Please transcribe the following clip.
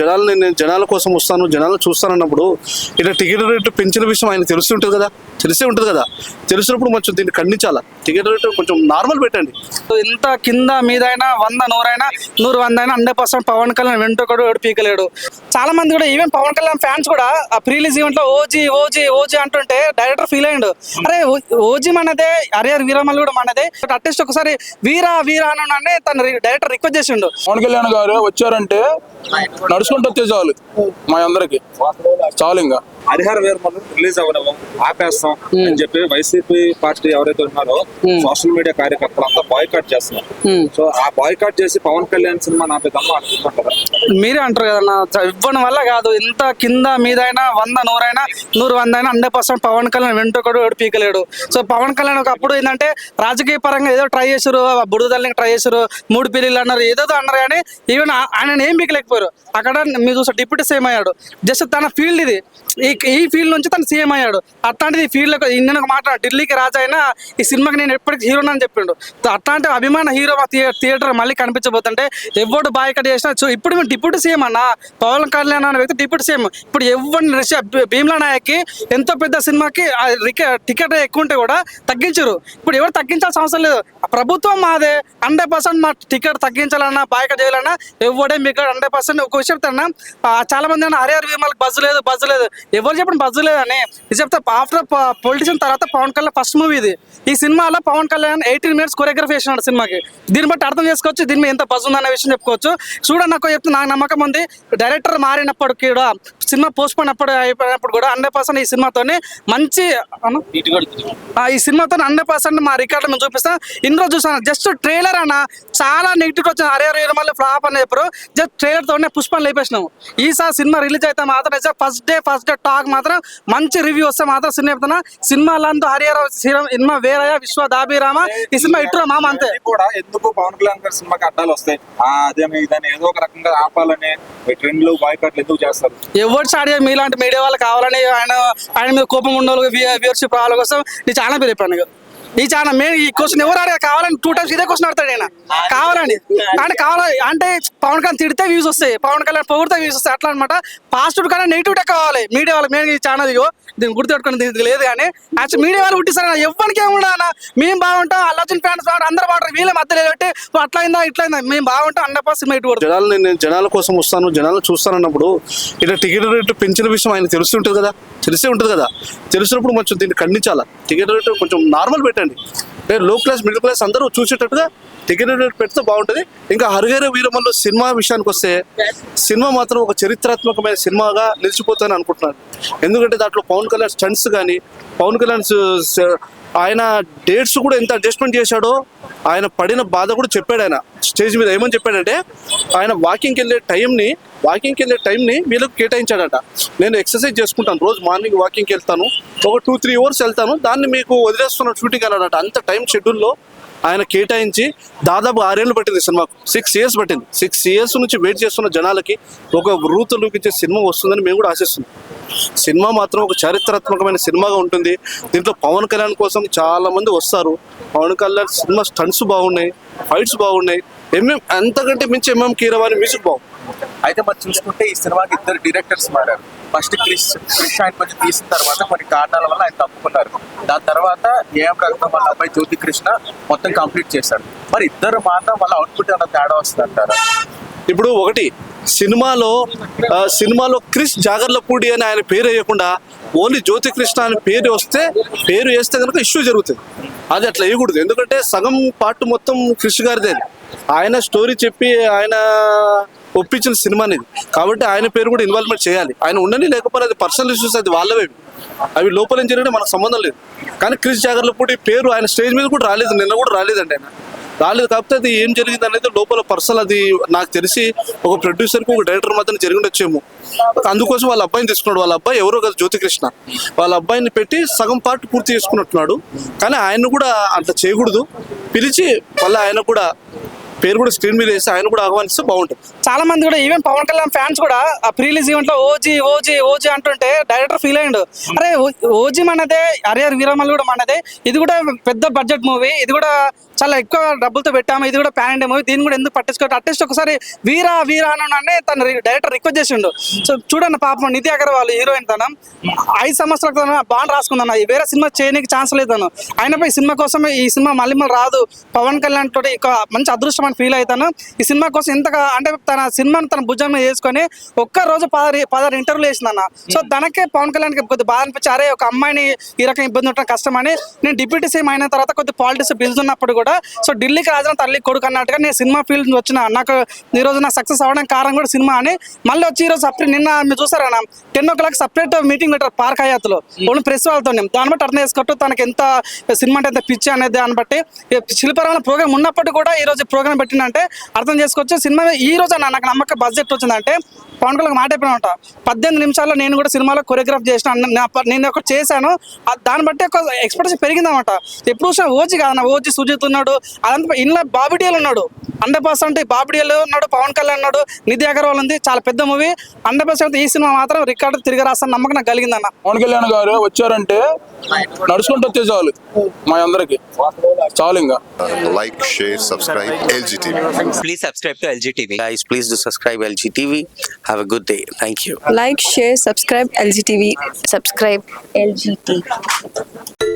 జనాలని నేను జనాల కోసం వస్తాను జనాలను చూస్తాను అన్నప్పుడు ఇలా టికెట్ రేటు పెంచిన విషయం ఆయన తెలిసి ఉంటుంది కదా? తెలిసే ఉంటుంది కదా? తెలిసినప్పుడు కొంచెం దీన్ని ఖండించాలా? టికెట్ రేటు కొంచెం నార్మల్ పెట్టండి. ఇంత కింద మీదైనా వంద నూరైనా నూరు వంద అయినా హండ్రెడ్ పర్సెంట్ పవన్ కళ్యాణ్ వెంటొకడు ఎవడు పీకలేడు. చాలా మంది కూడా ఈవెన్ పవన్ కళ్యాణ్ ఫ్యాన్స్ కూడా ఆ ప్రీలీజ్ ఈవెంట్లో ఓజీ ఓజీ ఓజీ అంటుంటే డైరెక్టర్ ఫీల్ అయ్యిండు. అరే ఓ- ఓజీ మనదే హరిహర్ వీరమల్ కూడా మనదే. అట్లీస్ట్ ఒకసారి వీరా వీరా అని తన డైరెక్టర్ రిక్వెస్ట్ చేసిండు. పవన్ కళ్యాణ్ గారు వచ్చారంటే నడుచుకుంటూ వచ్చే చాలు. మా అందరికి. చాలు ఇంకా. హరిహర వీరమల్లు రిలీజ్ అవ్వడం ఆపేస్తాం అని చెప్పి వైసీపీ పార్టీ ఎవరైతే ఉన్నారో సోషల్ మీడియా కార్యకర్తలు అంతా బాయ్కాట్ చేస్తున్నారు. సో ఆ బాయ్కాట్ చేసి పవన్ కళ్యాణ్ సినిమా నాపేదమ్మా అనుకుంటారా మీరే అంటారు కదన్నా ఇవ్వడం వల్ల కాదు ఇంత కింద మీదైనా వంద నూరైనా నూరు వంద అయినా హండ్రెడ్ పర్సెంట్ పవన్ కళ్యాణ్ వెంటొకడు ఎవడు పీకలేడు. సో పవన్ కళ్యాణ్ ఒకప్పుడు ఏంటంటే రాజకీయ పరంగా ఏదో ట్రై చేసారు బుడుదల్ని ట్రై చేసారు మూడు పెళ్ళిళ్ళు అన్నారు ఏదో అన్నారు కానీ ఈవెన్ ఆయన ఏం పీకలేకపోయారు. అక్కడ మీరు చూస్తే డిప్యూటీ సీఎం అయ్యాడు. జస్ట్ తన ఫీల్డ్ ఇది. ఈ ఈ ఫీల్డ్ నుంచి తను సీఎం అయ్యాడు. అట్లాంటిది ఈ ఫీల్డ్ నేను ఒక మాట ఢిల్లీకి రాజా అయినా ఈ సినిమాకి నేను ఎప్పటికీ హీరోని అని చెప్పిండు. అట్లాంటి అభిమాన హీరో మా థియేటర్ మళ్ళీ కనిపించబోతుంటే ఎవడు బాయ్కట్ చేసినా చూ- ఇప్పుడు మేము డిప్యూటీ సీఎం అన్న పవన్ కళ్యాణ్ అనే వ్యక్తి డిప్యూటీ సీఎం ఇప్పుడు ఎవరిని రష్యా భీమ్లా నాయక్కి ఎంతో పెద్ద సినిమాకి టికెట్ ఎక్కువ ఉంటే కూడా తగ్గించరు. ఇప్పుడు ఎవరు తగ్గించాల్సిన అవసరం లేదు. ప్రభుత్వం మాదే. హండ్రెడ్ పర్సెంట్ మా టికెట్ తగ్గించాలన్నా బాయ్కట్ చేయాలన్నా ఎవడే మీకు హండ్రెడ్ పర్సెంట్ ఒక విషయం చెప్తాను చాలా మంది అన్న హరిహర్ భీమాలకు బజ్జు లేదు బజ్జు లేదు. ఎవరు చెప్పిన బజ్జు లేదని. ఇది చెప్తే ఆఫ్టర్ పొలిటిషన్ తర్వాత పవన్ కళ్యాణ్ ఫస్ట్ మూవీ ఇది. ఈ సినిమాలో Pawan Kalyan eighteen minutes choreography చేసినాడు సినిమాకి. దీన్ని బట్టి అర్థం చేసుకోవచ్చు దీని మీద ఎంత బజ్ ఉందనే విషయం చెప్పుకోవచ్చు. చూడండి నాకు చెప్తే నాకు నమ్మకం ఉంది. డైరెక్టర్ మారినప్పుడు కూడా సినిమా పోస్ట్ పోన్ అప్పుడు అయిపోయినప్పుడు కూడా హండ్రెడ్ పర్సెంట్ ఈ సినిమాతోనే మంచి ఆ, ఈ సినిమాతో హండ్రెడ్ పర్సెంట్ మా రికార్డు మేము చూపిస్తాం. ఇన్ని రోజు చూసాను. జస్ట్ ట్రైలర్ అన్న చాలా నెగిటివ్ వచ్చిన అరే అరే మళ్ళీ ఫ్లాప్ అని చెప్పారు. జస్ట్ ట్రైలర్ తోనే పుష్పం లేపేసినాము ఈసారి సినిమా రిలీజ్ అయితే మాత్రం first day first day talk మాత్రం మంచి రివ్యూ వస్తే మాత్రం సినిమా చెప్తున్నా. సినిమాలందు హరిహర సినిమా వేరయ్య విశ్వ దాబిరామ ఈ సినిమా ఇట్రా మామ అంతే. కూడా ఎందుకు పవన్ కళ్యాణ్ గారి సినిమాకి అడ్డాలు వస్తాయి? అదేమి ఏదో ఒక రకంగా ఆపాలని ట్రెండ్లు బాయ్కాట్లు ఎందుకు చేస్తారు? ఎవరు స్టార్ట్ మీలాంటి మీడియా వాళ్ళు కావాలని ఆయన ఆయన మీద కోపం ఉన్న వ్యూవర్షిప్ రావాల కోసం నీ చాలా పేరు చెప్పాను. ఈ చాలా మెయిన్ ఈ క్వశ్చన్ ఎవరు అడగా కావాలని టూ టైమ్స్ ఇదే క్వశ్చన్ అడతాడు ఆయన కావాలని. అంటే కావాలి అంటే పవన్ కళ్యాణ్ తిడితే వ్యూస్ వస్తాయి. పవన్ కళ్యాణ్ పొగిడితే వ్యూస్ వస్తాయి. అట్లా అనమాట పాజిటివ్ కన్నా నెగిటివ్ కావాలి. మీడియా వాళ్ళకి మేము ఈ ఛానల్ ఇగో దీన్ని గుర్తుపెట్టుకుని దీనికి లేదు కానీ యాక్చువల్ మీడియా వాళ్ళు పుట్టిస్తారా ఎవరికి ఏముండా అన్న మేము బాగుంటాం అల్లర్జున్ ఫ్యాన్స్ బాగుంటారు అందరూ బాగుంటారు వీళ్ళ మధ్యలో పెట్టి అట్లా అయిందా ఇట్లా అయిందా మేము బాగుంటాం హండ్రెడ్ పర్సెంట్ ఇటు జనాలు నేను జనాల కోసం వస్తాను జనాలు చూస్తాను అన్నప్పుడు ఇలా టికెట్ రేటు పెంచిన విషయం ఆయన తెలిసి ఉంటుంది కదా తెలిసే ఉంటుంది కదా. తెలిసినప్పుడు కొంచెం దీన్ని ఖండించాలా? టికెట్ రేటు కొంచెం నార్మల్ పెట్టండి. లో క్లాస్ మిడిల్ క్లాస్ అందరూ చూసేటట్టుగా టికెట్ పెడితే బాగుంటుంది. ఇంకా హరిహర వీరమల్లు సినిమా విషయానికి వస్తే సినిమా మాత్రం ఒక చరిత్రాత్మకమైన సినిమాగా నిలిచిపోతానని అనుకుంటున్నాను. ఎందుకంటే దాంట్లో పవన్ కళ్యాణ్ స్టంట్స్ కానీ పవన్ కళ్యాణ్ ఆయన డేట్స్ కూడా ఎంత అడ్జస్ట్మెంట్ చేశాడో ఆయన పడిన బాధ కూడా చెప్పాడు ఆయన. స్టేజ్ మీద ఏమని చెప్పాడంటే ఆయన వాకింగ్కి వెళ్ళే టైంని వాకింగ్కి వెళ్ళే టైంని వీళ్ళకి కేటాయించాడట. నేను ఎక్సర్సైజ్ చేసుకుంటాను రోజు మార్నింగ్ వాకింగ్కి వెళ్తాను ఒక టూ త్రీ అవర్స్ వెళ్తాను దాన్ని మీకు వదిలేస్తున్న షూటింగ్ వెళ్ళాడట. అంత టైం షెడ్యూల్లో ఆయన కేటాయించి దాదాపు ఆరేళ్ళు పట్టింది సినిమాకు. సిక్స్ ఇయర్స్ పట్టింది. సిక్స్ ఇయర్స్ నుంచి వెయిట్ చేస్తున్న జనాలకి ఒక రూతులోకి లూకించే సినిమా వస్తుందని మేము కూడా ఆశిస్తున్నాం. సినిమా మాత్రం ఒక చారిత్రాత్మకమైన సినిమాగా ఉంటుంది. దీంట్లో పవన్ కళ్యాణ్ కోసం చాలా మంది వస్తారు. పవన్ కళ్యాణ్ సినిమా స్టంట్స్ బాగున్నాయి ఫైట్స్ బాగున్నాయి. ఎంఎం అంతకంటే మించి ఎంఎం కీరవాణి మ్యూజిక్ బాగుంది. అయితే మరి చూసుకుంటే ఈ సినిమాకి ఇద్దరు డైరెక్టర్స్ మారారు. ఫస్ట్ క్రిష్ క్రిష్ ఆయన కొంచెం తీసిన తర్వాత కొన్ని కారణాల వల్ల ఆయన తప్పుకున్నారు. దాని తర్వాత ఏఎం రఘుత్వం వాళ్ళ అబ్బాయి జ్యోతి కృష్ణ మొత్తం కంప్లీట్ చేశారు. మరి ఇద్దరు మాత్రం వాళ్ళ అవుట్పుట్ ఏమైనా తేడా వస్తుంది అంటారా ఇప్పుడు ఒకటి సినిమాలో సినిమాలో క్రిష్ జాగర్లపూడి అని ఆయన పేరు వేయకుండా ఓన్లీ జ్యోతి కృష్ణ అని పేరు వస్తే పేరు వేస్తే కనుక ఇష్యూ జరుగుతుంది. అది అట్లా వేయకూడదు. ఎందుకంటే సగం పార్ట్ మొత్తం క్రిష్ గారిదే. ఆయన స్టోరీ చెప్పి ఆయన ఒప్పించిన సినిమా అనేది. కాబట్టి ఆయన పేరు కూడా ఇన్వాల్వ్మెంట్ చేయాలి. ఆయన ఉండని లేకపోతే అది పర్సనల్ ఇష్యూస్ అది వాళ్ళవే. అవి లోపల ఏం మనకు సంబంధం లేదు. కానీ క్రిష్ జాగర్ల పూటి పేరు ఆయన స్టేజ్ మీద కూడా రాలేదు. నిన్న కూడా రాలేదండి ఆయన. రాలేదు కాకపోతే అది ఏం జరిగింది అనేది లోపల పర్సనల్ అది నాకు తెలిసి ఒక ప్రొడ్యూసర్కి ఒక డైరెక్టర్ మధ్యన జరిగిండొచ్చేమో. అందుకోసం వాళ్ళ అబ్బాయిని తీసుకున్నాడు. వాళ్ళ అబ్బాయి ఎవరో కదా జ్యోతికృష్ణ. వాళ్ళ అబ్బాయిని పెట్టి సగం పార్ట్ పూర్తి చేసుకున్నట్టున్నాడు. కానీ ఆయన కూడా అంత చేయకూడదు. పిలిచి మళ్ళీ ఆయన కూడా పేరు కూడా స్క్రీన్ మీద వేసి ఆయన కూడా ఆహ్వానిస్తే బాగుంటుంది. చాలా మంది కూడా ఈవెన్ పవన్ కళ్యాణ్ ఫ్యాన్స్ కూడా ఆ ప్రీ రిలీజ్ ఈవెంట్లో ఓజీ ఓజీ ఓజీ అంటుంటే డైరెక్టర్ ఫీల్ అయ్యిండు. అరే ఓ- ఓజీ మనదే హరిహర్ వీరమల్ కూడా మనదే. ఇది కూడా పెద్ద బడ్జెట్ మూవీ ఇది కూడా చాలా ఎక్కువ డబ్బులతో పెట్టాము. ఇది కూడా ప్యాన్ ఇండియా మూవీ దీన్ని కూడా ఎందుకు పట్టించుకోవట్లేదు అట్లీస్ట్ ఒకసారి వీరా వీరా అని తన డైరెక్టర్ రిక్వెస్ట్ చేసిండు. సో చూడండి పాపం నిధి అగర్వాల్ హీరోయిన్ తన. ఐదు సంవత్సరాల క్రితం బాండ్ రాసుకుందన్న. ఈ వేరే సినిమా చేయడానికి ఛాన్స్ లేదు తను. అయినపై ఈ సినిమా కోసం ఈ సినిమా మళ్ళీ మళ్ళీ రాదు. పవన్ కళ్యాణ్ తోటి మంచి అదృష్టం అని ఫీల్ అవుతాను ఈ సినిమా కోసం ఇంతగా అంటే తన సినిమాని తన భుజం వేసుకొని ఒక్క రోజు పదహారు పదహారు ఇంటర్వ్యూలు వేసిందన్న. సో దానికే పవన్ కళ్యాణ్కి కొద్ది బాధ అనిపించి అరే ఒక అమ్మాయిని ఈ రకం ఇబ్బంది ఉండటం కష్టమని నేను డిప్యూటీ సీఎం అయిన తర్వాత కొద్ది పాలిటిక్స్ పిలుచున్నప్పుడు కూడా సో ఢిల్లీకి రాజధాని తల్లి కొడుకు అన్నట్టుగా నేను సినిమా ఫీల్డ్ నుంచి వచ్చిన నాకు ఈ రోజు నా సక్సెస్ అవ్వడానికి కారణం కూడా సినిమా అని మళ్ళీ వచ్చి ఈ రోజు సపరేట్ నిన్న మీరు చూసారా ten o'clock separate meeting పెట్టారు పార్క్ హయాత్లో. ఓన్లీ ప్రెస్ వాళ్ళతో దాన్ని బట్టి అర్థం చేసుకోవట్టు తనకి ఎంత సినిమా అంటే ఎంత పిచ్చి అనేది దాన్ని బట్టి ఈ శిల్పరామ ప్రోగ్రామ్ ఉన్నప్పటికీ కూడా ఈ రోజు ప్రోగ్రామ్ పెట్టిందంటే అర్థం చేసుకోవచ్చు సినిమా ఈ రోజు నాకు నమ్మకం బడ్జెట్ వచ్చిందంటే పవన్ కళ్యాణ్ మాట అయిపోయినా పద్దెనిమిది నిమిషాల్లో నేను కూడా సినిమాలో కొరియోగ్రాఫ్ చేసిన నేను ఒకటి చేశాను. దాన్ని బట్టి ఒక ఎక్స్పెక్టేషన్ పెరిగిందన్నమాట. ఎప్పుడు చూసినా ఓజీ కాదన్న ఓజీ సుజిత్ ఉన్నాడు. అదంతా ఇంట్లో బాబిడియల్ ఉన్నాడు. హండ్రెడ్ పర్సెంట్ బాబిడియల్ ఉన్నాడు పవన్ కళ్యాణ్ ఉన్నాడు నిధి అగర్వాల్ ఉంది. చాలా పెద్ద మూవీ. హండ్రెడ్ పర్సెంట్ ఈ సినిమా మాత్రం రికార్డు తిరిగి రాస్తాను నమ్మకం నాకు కలిగిందన్న. పవన్ కళ్యాణ్ గారు వచ్చారంటే నడుచుకుంటూ వచ్చే చాలు మా అందరికి. చాలు ఇంకా. Like, share, subscribe, LGTV. Please subscribe to LG TV. Guys, please do subscribe LG TV. Have a good day. Thank you. like, share, subscribe LGTV. Subscribe LGTV.